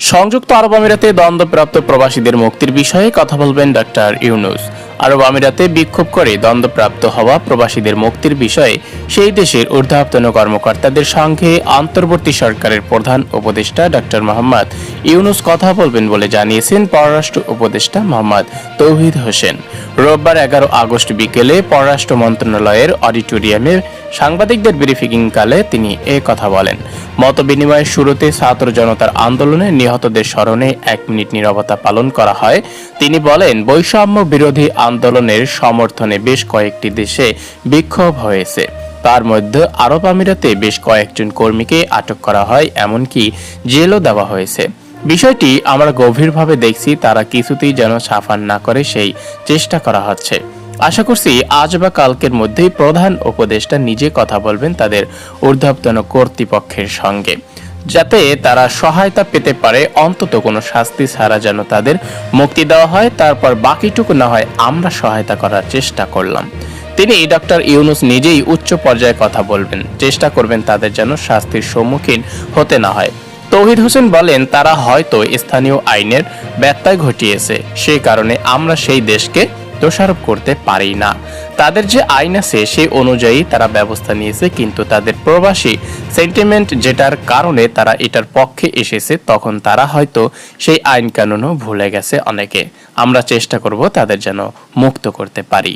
সংযুক্ত আরব আমিরাতে দ্বন্দ্বপ্রাপ্ত প্রবাসীদের মুক্তির বিষয়ে কথা বলবেন ডক্টর ইউনুস। আরব আমিরাতে বিক্ষোভ করে দ্বন্দ্বপ্রাপ্ত হওয়া প্রবাসীদের মুক্তির বিষয়ে সেই দেশের ঊর্ধ্বতন কর্মকর্তাদের সঙ্গে অন্তর্বর্তী সরকারের প্রধান উপদেষ্টা ডক্টর মোহাম্মদ ইউনুস কথা বলবেন বলে জানিয়েছেন পররাষ্ট্র উপদেষ্টা মোহাম্মদ তৌহিদ হোসেন। রোববার এগারো আগস্ট বিকেলে পররাষ্ট্র মন্ত্রণালয়ের অডিটোরিয়ামে সাংবাদিকদের ব্রিফিং কালে তিনি এ কথা বলেন মত বিনিময়ের শুরুতে ছাত্র জনতার আন্দোলনে নিহতদের স্মরণে এক মিনিট নিরবতা পালন করা হয়। তিনি বলেন, বৈষম্য বিরোধী আন্দোলনের সমর্থনে বেশ কয়েকটি দেশে বিক্ষোভ হয়েছে। তার মধ্যে আরব আমিরাতে বেশ কয়েকজন কর্মীকে আটক করা হয়, এমনকি জেলও দেওয়া হয়েছে। বিষয়টি আমরা গভীরভাবে দেখছি, তারা কিছুতেই যেন সাফান না করে সেই চেষ্টা করা হচ্ছে। আশা করছি আজ বা কালকের মধ্যেই প্রধান উপদেষ্টা নিজে কথা বলবেন তাদের ঊর্ধ্বতন কর্তৃপক্ষের সঙ্গে। যাতে তারা সহায়তা পেতে পারে, অন্তত কোনো শাস্তি ছাড়া যেন তাদের মুক্তি দেওয়া হয়, তারপর বাকিটুকু না হয় আমরা সহায়তা করার চেষ্টা করলাম। তিনি ডক্টর ইউনুস নিজেই উচ্চ পর্যায়ে কথা বলবেন, চেষ্টা করবেন তাদের যেন শাস্তির সম্মুখীন হতে না হয়। তৌহিদ হোসেন বলেন, তারা হয়তো স্থানীয় আইনের ব্যত্যয় ঘটিয়েছে সেই কারণে আমরা সেই দেশকে দোষারোপ করতে পারি না। তাদের যে আইন আছে সেই অনুযায়ী তারা ব্যবস্থা নিয়েছে, কিন্তু তাদের প্রবাসী সেন্টিমেন্ট যেটার কারণে তারা এটার পক্ষে এসেছে, তখন তারা হয়তো সেই আইন কানুনও ভুলে গেছে অনেকে। আমরা চেষ্টা করব তাদের যেন মুক্ত করতে পারি।